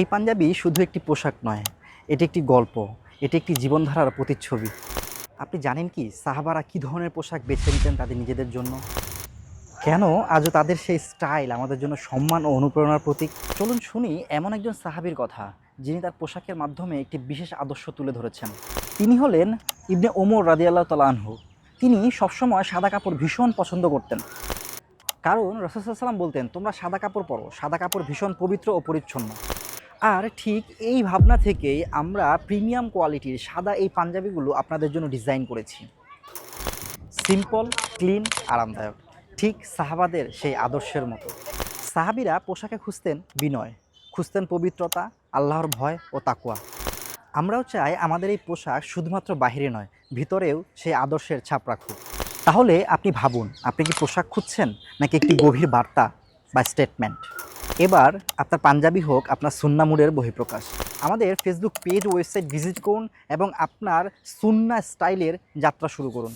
এই পাঞ্জাবি শুধু একটি পোশাক নয়, এটি একটি গল্প, এটি একটি জীবনধারার প্রতিচ্ছবি। আপনি জানেন কি, সাহাবারা কী ধরনের পোশাক বেছে নিতেন তাদের নিজেদের জন্য? কেন আজও তাদের সেই স্টাইল আমাদের জন্য সম্মান ও অনুপ্রেরণার প্রতীক? চলুন শুনি এমন একজন সাহাবীর কথা, যিনি তার পোশাকের মাধ্যমে একটি বিশেষ আদর্শ তুলে ধরেছেন। তিনি হলেন ইবনে ওমর রাদিয়াল্লাহ তালা আনহু। তিনি সবসময় সাদা কাপড় ভীষণ পছন্দ করতেন। কারণ রসুলাম বলতেন, তোমরা সাদা কাপড় পরো, সাদা কাপড় ভীষণ পবিত্র ও পরিচ্ছন্ন। আর ঠিক এই ভাবনা থেকেই আমরা প্রিমিয়াম কোয়ালিটির সাদা এই পাঞ্জাবিগুলো আপনাদের জন্য ডিজাইন করেছি। সিম্পল, ক্লিন, আরামদায়ক। ঠিক সাহাবাদের সেই আদর্শের মতো। সাহাবিরা পোশাকে খুঁজতেন বিনয়, খুঁজতেন পবিত্রতা, আল্লাহর ভয় ও তাকুয়া আমরাও চাই আমাদের এই পোশাক শুধুমাত্র বাহিরে নয়, ভিতরেও সেই আদর্শের ছাপ রাখুক। তাহলে আপনি ভাবুন, আপনি কি পোশাক খুঁজছেন নাকি একটি গভীর বার্তা বা স্টেটমেন্ট এবার আপনার পাঞ্জাবি হোক, আপনার সুন্না মুডের বহিঃপ্রকাশ। আমাদের ফেসবুক পেজ ওয়েবসাইট ভিজিট করুন এবং আপনার সুন্না স্টাইলের যাত্রা শুরু করুন।